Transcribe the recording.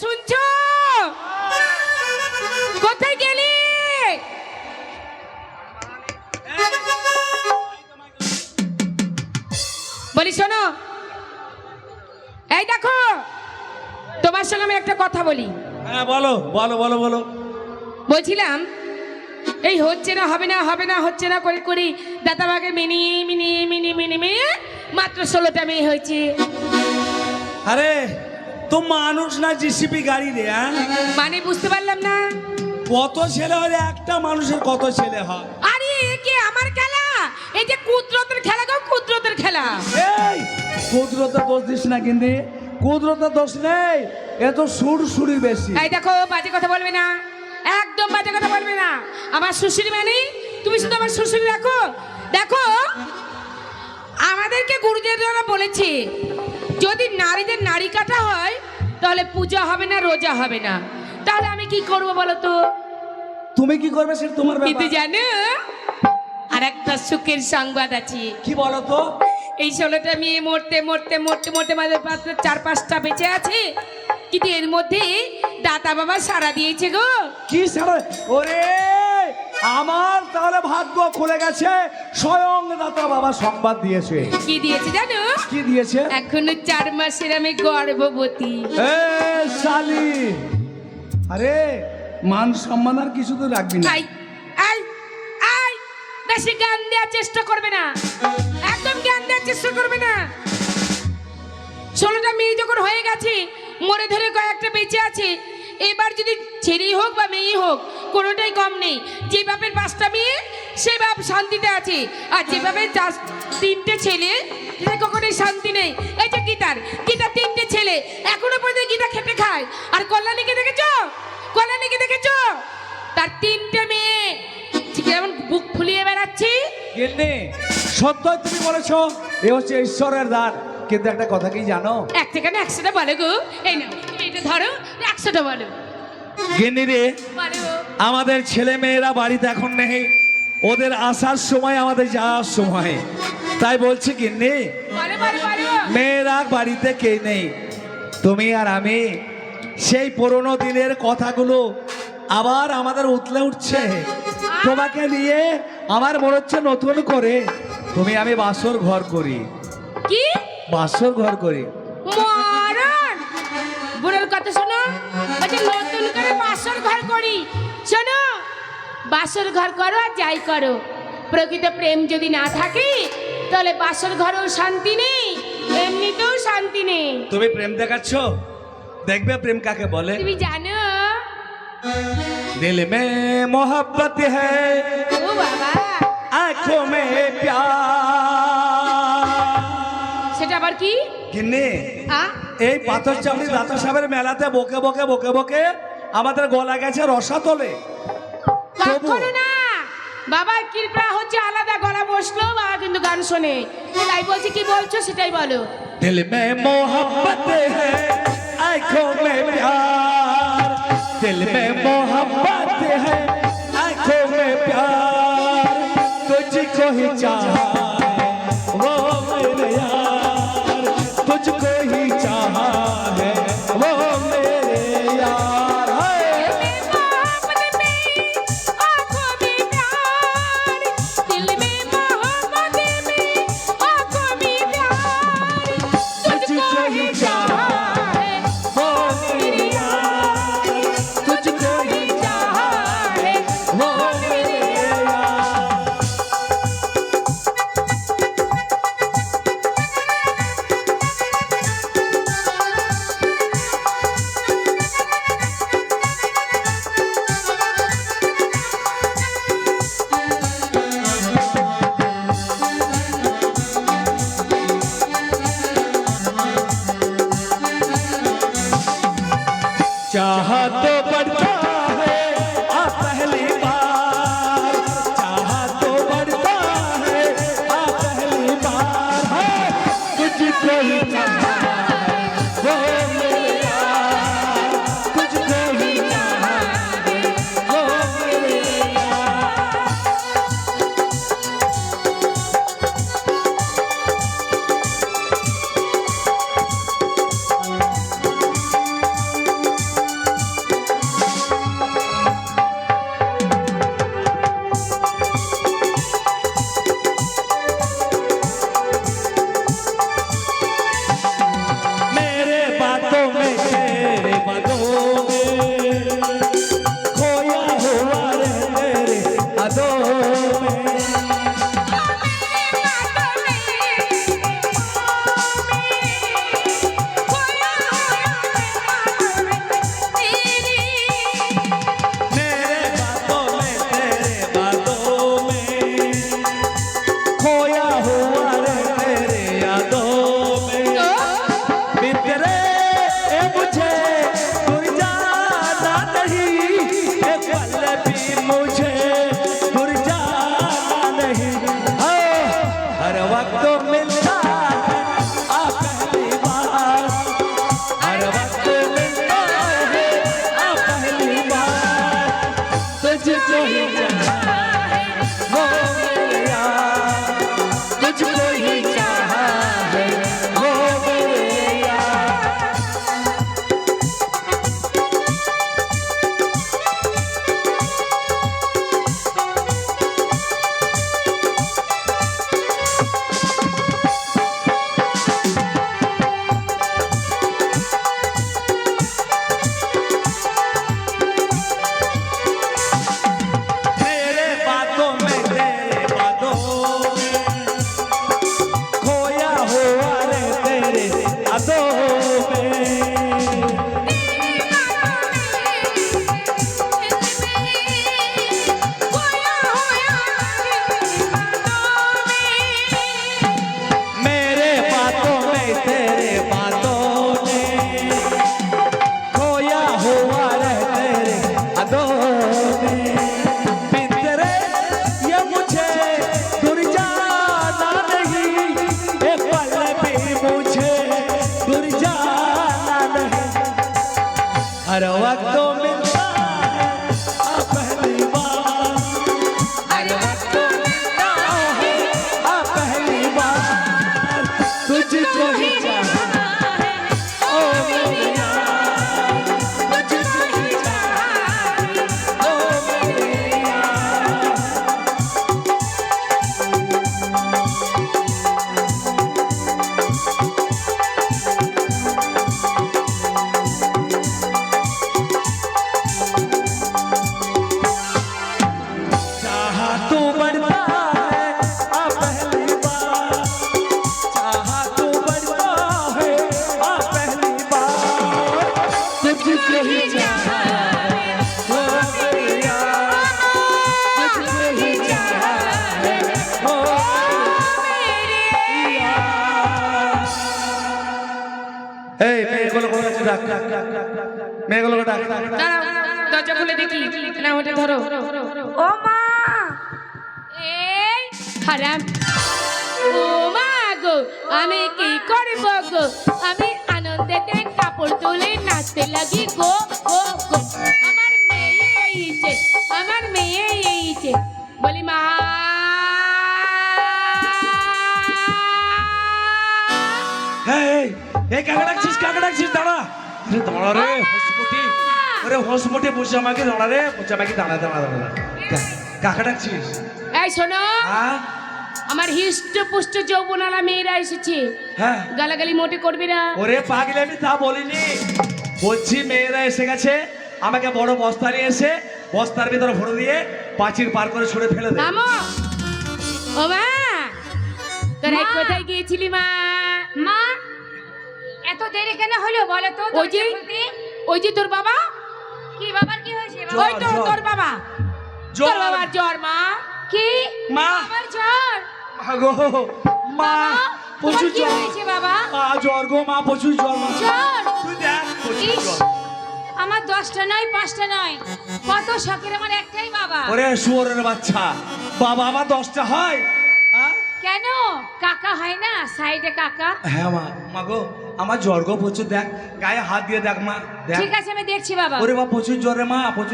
শুনছো? কোথায় গেলি? বলি শোনো। এই দেখো তোমার সঙ্গে আমি একটা কথা বলি। হ্যাঁ বলো বলো বলো বলো। বলছিলাম এই হচ্ছে না হবে না হবে না হচ্ছে না করে করি দাদাবাগে মিনি মিনি মিনি মিনি মিনি মাত্র ষোলোটা মেয়ে হয়েছে। আরে তো মানুষ না জিসিপি গাড়ি রে হ্যাঁ? মানে বুঝতে পারলাম না। কত ছেলে হলে একটা মানুষের কত ছেলে হয়? আরে এ কি আমার খেলা? এই যে কুদরতের খেলা গো কুদরতের খেলা। এই কুদরতে দোষ দিস না কিন্তু কুদরতে দোষ নেই এ তো সুর সুরি বেশি। এই দেখো বাজে কথা বলবে না। একদম বাজে কথা বলবে না। আমার শ্বশুরি মানে তুমি শুধু আমার শ্বশুরি রাখো। দেখো আমাদেরকে গুরুদেবরা বলেছে যদি নারীদের নারী কাটা হয় তাহলে পূজা হবে না রোজা হবে না। তাহলে আমি কি করব বলো তো? তুমি কি করবে সেটা তোমার কিন্তু জানো? আর একটা সুখের সংবাদ আছে। কি বলো তো? এই ষোলোটা মেয়ে মরতে মরতে মরতে মরতে মাঝে মাত্র চার পাঁচটা বেঁচে আছে। কিন্তু এর মধ্যে দাতা বাবা সারা দিয়েছে গো। কি সারা ওরে! আমার তাহলে ভাগ্য খুলে গেছে। স্বয়ং দাতা বাবা সংবাদ দিয়েছে। কি দিয়েছে জানো? কি দিয়েছে? এখনও চার মাসের আমি গর্ভবতী। এ শালি। আরে মান সম্মান আর কিছু তো রাখবি না। আই আই আই বেশি জ্ঞান দেওয়ার চেষ্টা করবে না। একদম জ্ঞান দেওয়ার চেষ্টা করবে না। ষোলোটা মেয়ে যখন হয়ে গেছে মরে ধরে কয়েকটা বেঁচে আছে এবার যদি ছেলেই হোক বা মেয়েই হোক কোনোটাই কম নেই। যে বাপের পাঁচটা মেয়ে সে বাপ শান্তিতে আছে। আর যে বাপের চার তিনটে ছেলে সে কখনোই শান্তি নেই। এই যে গীতার গীতার তিনটে ছেলে এখনও পর্যন্ত গীতা খেটে খায়। আর কল্যাণীকে দেখেছ? কল্যাণীকে দেখেছ? তার তিনটে মেয়ে। যেমন বুক ফুলিয়ে বেড়াচ্ছে। সত্যই তুমি বলেছ এ হচ্ছে ঈশ্বরের দান কিন্তু একটা কথা কি জানো? এক থেকে না একশোটা বলো গো। এই না এটা ধরো একশোটা বলো। গেনি রে বলো। আমাদের ছেলে মেয়েরা বাড়িতে এখন নেই। ওদের আসার সময় আমাদের যাওয়ার সময়। তাই বলছি কি বলো মেয়েরা বাড়িতে কে নেই? তুমি আর আমি। সেই পুরনো দিনের কথাগুলো আবার আমাদের উতলে উঠছে। তোমাকে নিয়ে আমার মনে হচ্ছে নতুন করে। তুমি আমি বাসর ঘর করি। কি? বাসর ঘর করি। মরণ বুড়োর কথা শোনো। নতুন করে বাসর ঘর করি। বাসর ঘর করো আর যাই করো। প্রকৃত প্রেম যদি না থাকে তাহলে বাসর ঘরেও শান্তি নেই এমনিতেও শান্তি নেই। তুমি প্রেম দেখাচ্ছ? দেখবে প্রেম কাকে বলে? তুমি জানো? দিল মে মোহাব্বত হ্যাঁ ও বাবা। আঁখো মে প্যার। সেটা আবার কি? গিন্নি এই পাথর চাপড়ি দাতা সাহেবের মেলাতে বকে বকে বকে বকে আমাদের গলা গেছে রসাতলে। কখনো বাবার কৃপা হচ্ছে আলাদা গলা বসল বাবা কিন্তু গান শোনে। তাই বলছি কি বলছো সেটাই বলো। দিল মে মোহাম্মত মে প্যার। হি ডাক। মেয়েগুলোকে ডাক। দাঁড়াও দরজা খুলে দেখি। না ওটা ধরো। ও মা! এই হারাম। ও মা গো আমি কি করব গো? আমি আনন্দেতে কাপড় তুলে নাচতে লাগি গো গো গো। আমার মেয়ে এইছে আমার মেয়ে এইছে। বলি মা! এই এই কাকে ডাকছিস কাকে ডাকছিস? দাঁড়া। আরে দাঁড়া রে হসপটি আরে হসপটি বসে আমাকে দাঁড়া রে বসে আমাকে দাঁড়া দাঁড়া দাঁড়া কা- কাকে ডাকছিস? এই শোনো হ্যাঁ? আমার হিষ্ট পুষ্ট যৌবনালা মেয়েরা এসেছে। হ্যাঁ। গালাগালি মোটে করবি না। ওরে পাগলে আমি তা বলিনি। বলছি মেয়েরা এসে গেছে আমাকে বড় বস্তা নিয়ে এসে বস্তার ভিতরে ভরে দিয়ে পাঁচির পার করে ছুড়ে ফেলে দে। মামো! ও মা! তোরা কোথায় গিয়েছিলি মা? মা এত দেরি কেন হলো বলো তো ওই যে ওই যে তোর বাবা? কি বাবার কি হয়েছে ওই তো তোর বাবা। জ্বর। তোর বাবার জ্বর মা। কি? মা। আমার জ্বর? মাগো মা প্রচুর জ্বর। হয়েছে বাবা? মা জ্বর গো মা প্রচুর জ্বর মা। জ্বর? তুই দেখ প্রচুর জ্বর। আমার দশটা নয় পাঁচটা নয়। কত শখের আমার একটাই বাবা। ওরে শুয়োরের বাচ্চা। বাবা আমার দশটা হয়। হ্যাঁ? কেন? কাকা হয় না? সাইডে কাকা? হ্যাঁ মা। মা গো আমার জ্বর গো প্রচুর দেখ গায়ে হাত দিয়ে দেখ মা দেখ। ঠিক আছে আমি দেখছি বাবা। ওরে বা প্রচুর জ্বরে মা প্রচুর